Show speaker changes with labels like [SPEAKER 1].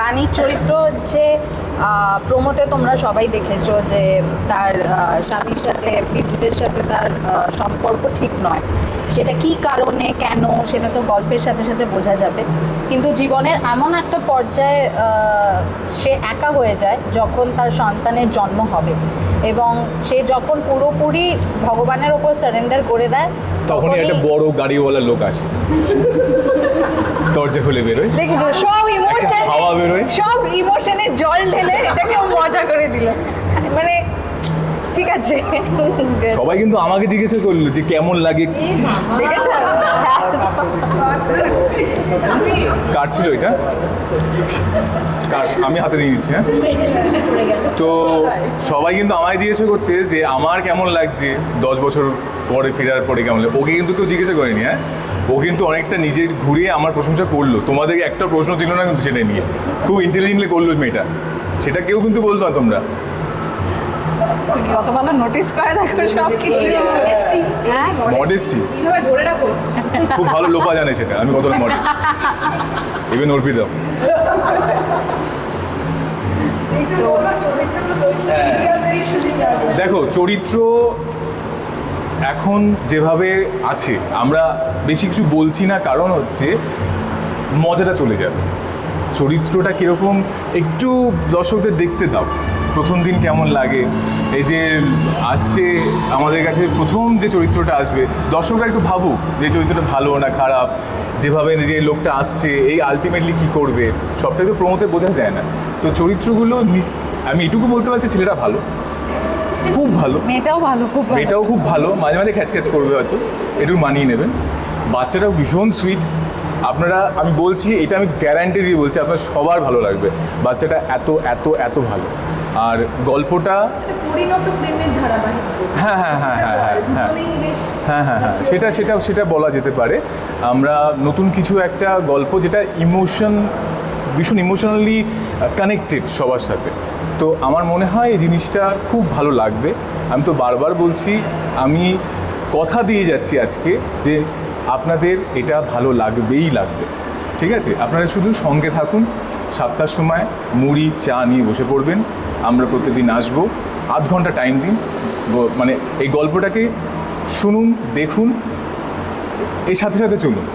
[SPEAKER 1] বাণীর চরিত্র হচ্ছে প্রমোতে তোমরা সবাই দেখেছ যে তার স্বামীর সাথে বিদ্যুতের সাথে তার সম্পর্ক ঠিক নয়। সেটা কি কারণে কেন সেটা তো গল্পের সাথে সাথে বোঝা যাবে। কিন্তু জীবনের এমন একটা পর্যায়ে সে একা হয়ে যায় যখন তার সন্তানের জন্ম হবে। এবং সে যখন পুরোপুরি ভগবানের ওপর সারেন্ডার করে দেয়
[SPEAKER 2] তখনই একটা বড় গাড়িওয়ালা লোক আসে। দরজা খুলে বেরোয়।
[SPEAKER 1] দেখেছ সব ইমোশন
[SPEAKER 2] হাওয়া বেরোয়।
[SPEAKER 1] সব ইমোশনে জল ঢেলে এটাকে মজা করে দিল। মানে ঠিক আছে।
[SPEAKER 2] সবাই কিন্তু আমাকে জিজ্ঞেস করল যে কেমন লাগে।
[SPEAKER 1] ঠিক আছে
[SPEAKER 2] কাটছিল এটা? আমি হাতে দিয়ে দিচ্ছি হ্যাঁ? তো সবাই কিন্তু আমায় জিজ্ঞেস করছে যে আমার কেমন লাগছে দশ বছর পরে ফেরার পরে কেমন লাগে ওকে কিন্তু কেউ জিজ্ঞাসা করেনি হ্যাঁ? ও কিন্তু অনেকটা নিজের ঘুরিয়ে আমার প্রশংসা করল। তোমাদের একটা প্রশ্ন ছিল না কিন্তু সেটা নিয়ে। খুব ইন্টেলিজেন্টলি করল মেয়েটা। সেটা কেউ কিন্তু বলতো না। তোমরা
[SPEAKER 1] কত ভালো নোটিস করে দেখো সব কিছু? হ্যাঁ
[SPEAKER 2] মডেস্টি
[SPEAKER 1] কীভাবে ধরে রাখো?
[SPEAKER 2] খুব ভালো লোপা জানে সেটা আমি কতটা মডেস্ট ইভেন অর্পিতা। দেখো চরিত্র এখন যেভাবে আছে আমরা বেশি কিছু বলছি না কারণ হচ্ছে মজাটা চলে যাবে। চরিত্রটা কীরকম একটু দর্শকদের দেখতে দাও। প্রথম দিন কেমন লাগে? এই যে আসছে আমাদের কাছে প্রথম যে চরিত্রটা আসবে দর্শকরা একটু ভাবুক যে চরিত্রটা ভালো না খারাপ যেভাবে যে লোকটা আসছে এই আলটিমেটলি কি করবে? সবটাই তো প্রমোতে বোঝা যায় না। তো চরিত্রগুলো আমি এটুকু বলতে পারছি ছেলেটা ভালো। খুব ভালো।
[SPEAKER 1] মেয়েটাও ভালো খুব
[SPEAKER 2] মেয়েটাও খুব ভালো। মাঝে মাঝে খ্যাচ খ্যাচ করবে হয়তো একটু মানিয়ে নেবেন। বাচ্চাটাও ভীষণ সুইট আপনারা আমি বলছি এটা আমি গ্যারান্টি দিয়ে বলছি আপনার সবার ভালো লাগবে। বাচ্চাটা এত এত এত ভালো। আর গল্পটা
[SPEAKER 3] ধারাবাহিক।
[SPEAKER 2] হ্যাঁ হ্যাঁ হ্যাঁ হ্যাঁ হ্যাঁ হ্যাঁ। হ্যাঁ হ্যাঁ হ্যাঁ সেটা সেটা সেটা বলা যেতে পারে। আমরা নতুন কিছু একটা গল্প যেটা ইমোশন ভীষণ ইমোশনালি কানেক্টেড সবার সাথে। তো আমার মনে হয় এই জিনিসটা খুব ভালো লাগবে। আমি তো বারবার বলছি আমি কথা দিয়ে যাচ্ছি আজকে যে আপনাদের এটা ভালো লাগবেই লাগবে। ঠিক আছে? আপনারা শুধু সঙ্গে থাকুন। সাতটার সময় মুড়ি চা নিয়ে বসে পড়বেন। আমরা প্রত্যেকদিন আসব। আধ ঘণ্টা টাইম দিন। মানে এই গল্পটাকে শুনুন, দেখুন, এর সাথে সাথে চলুন।